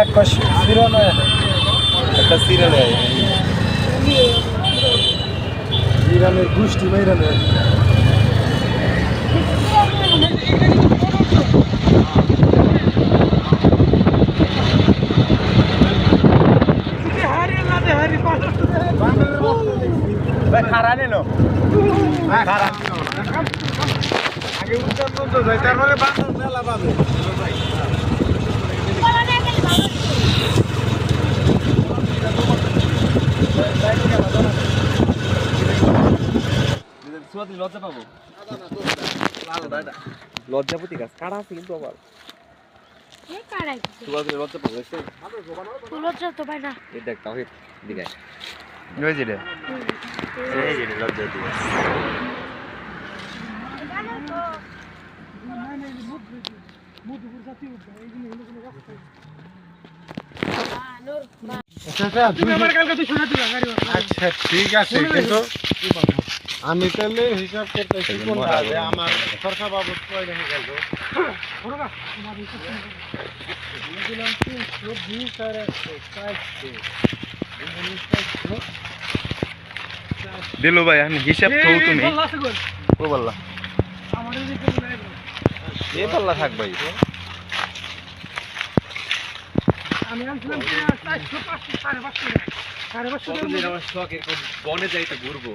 একুশ বিরানব্বই একটা সিরিয়াল ইরানের গোষ্ঠী খারা নেন আগে উত্তর পর্যন্ত যায় তারপরে বান্দর মেলা পাবে লজ্জা পাবো? লজ্জাপতি গাছ। কারা আছে কিন্তু আবার? লজ্জা পাবো এসে লজ্জা তো পাই না। এই দেখ তাও দিকে ওই যে এই যে লজ্জা দিকে আচ্ছা ঠিক আছে কিন্তু আমি তাহলে হিসাব করতেছি কোনটা যে আমার খরচা বাবদ কয়টা হয়ে গেল বুঝলাম তিনশো বিশ আর একশো চারশো দিলু ভাই আমি হিসাব তো তুমি ও বললা এ পাল্লা থাক ভাই। আমি আনছিলাম চারশো পাঁচশো সাড়ে পাঁচশো সাড়ে পাঁচশো বনে যাইতে ঘুরবো?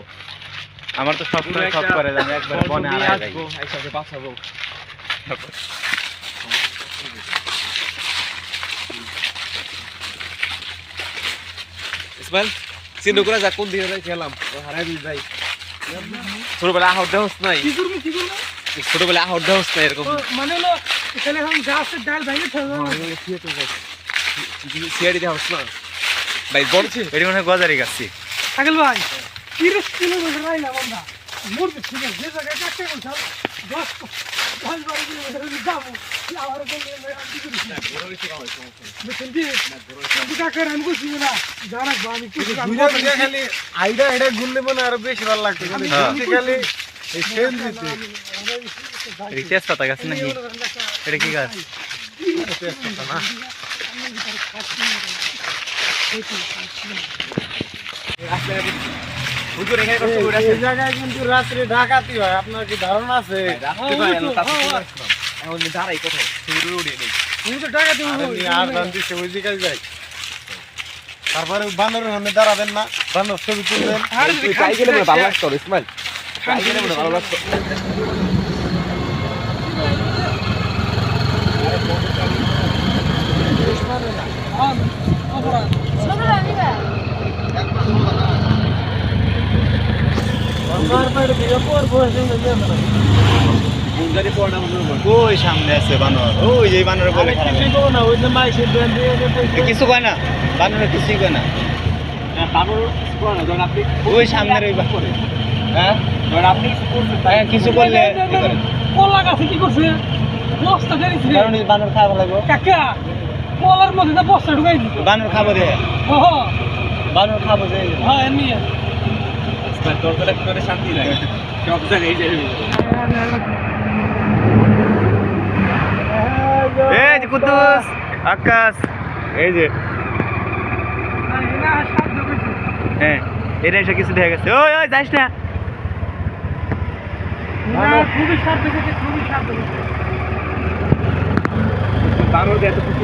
আমার তো সব করে সব করে আমি একবার বনে আসব একসাথে বাঁচাবো। ইসমাইল চিন্তা করে যা কোন দিকে যাই খেলাম হারাই দিই যাই ছোটবেলা আহর দেহস নাই। কি করব কি করব? ছোটবেলা আহর দেহস নাই এরকম। মানে হলো এখানে এখন গাছের ডাল ভেঙে ফেলব সিআডি দেহস না। ভাই বড় এটি মনে হয় গজারি গাছি আগল ভাই। তিরিশ কিলোমিটার আইলাম আমরা। মরবে ঠিক আছে যে জায়গায় কাটতে বলছিলাম দশ দশ বারো কিলোমিটার যাব। আবার আইডা আইডা ঘুরলে মনে আরও বেশি ভালো লাগতো কিন্তু হ্যাঁ। ঘুরতে খালি এই সেন দিতে। এটি তেজপাতা গাছ নাকি? এটা কি গাছ? না। হুজুর এখানে কষ্ট করে এই জায়গায় কিন্তু রাত্রে ডাকাতি হয় আপনার কি ধারণা আছে? রাখতে পারে না তাতে এখন দাঁড়াই কোথায়? হুজুর উড়িয়ে নেই তুমি তো টাকা দিব আরে ওই যাই তারপরে বানরের সামনে দাঁড়াবেন না বানর ছবি তুলবেন। ভালো লাগতো ইসমাইল। ভালো লাগতো। ওই সামনে আছে বানর। ওই যে বানর বলে যে কিছু কয় না বানর কিছুই কয় না। আপনি ওই সামনের ওই হ্যাঁ? আপনি কিছু হ্যাঁ কিছু করলে কলা গাছে কি করছে? বস্তা ধরেছে কারণ বানর খাওয়া লাগবে। কাকা কলার মধ্যে বস্তা ঢুকাই দিছে। বানর খাব দে। বানর খাব দে। হ্যাঁ এমনি তোর তো করে শান্তি লাগে সব জায়গায় এই যে কুদ্দুস আকাশ এই যে। হ্যাঁ এটা এসে কিছু দেখা গেছে। ওই ওই যাইস না। খুবই সাপ দেখেছে খুবই সাপ দেখেছে বানর এত কিছু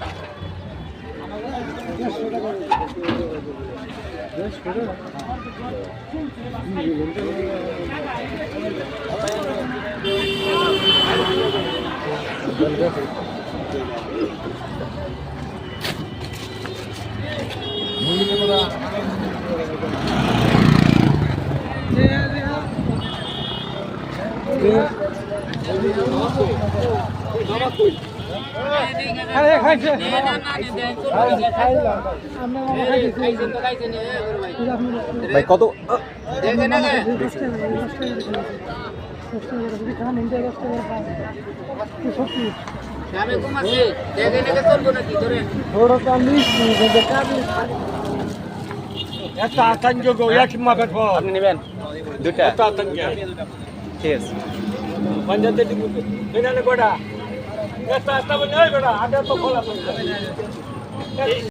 ওই ভাই খালি খাইছে আমরা মামা খাইছে ভাই কত? একটা আতঙ্ক এক মাপের আপনি নেবেন? দুটা আতঙ্ক। ঠিক আছে। পঞ্চায়েত একটা একটা বলে গোটা আগে তো খোলা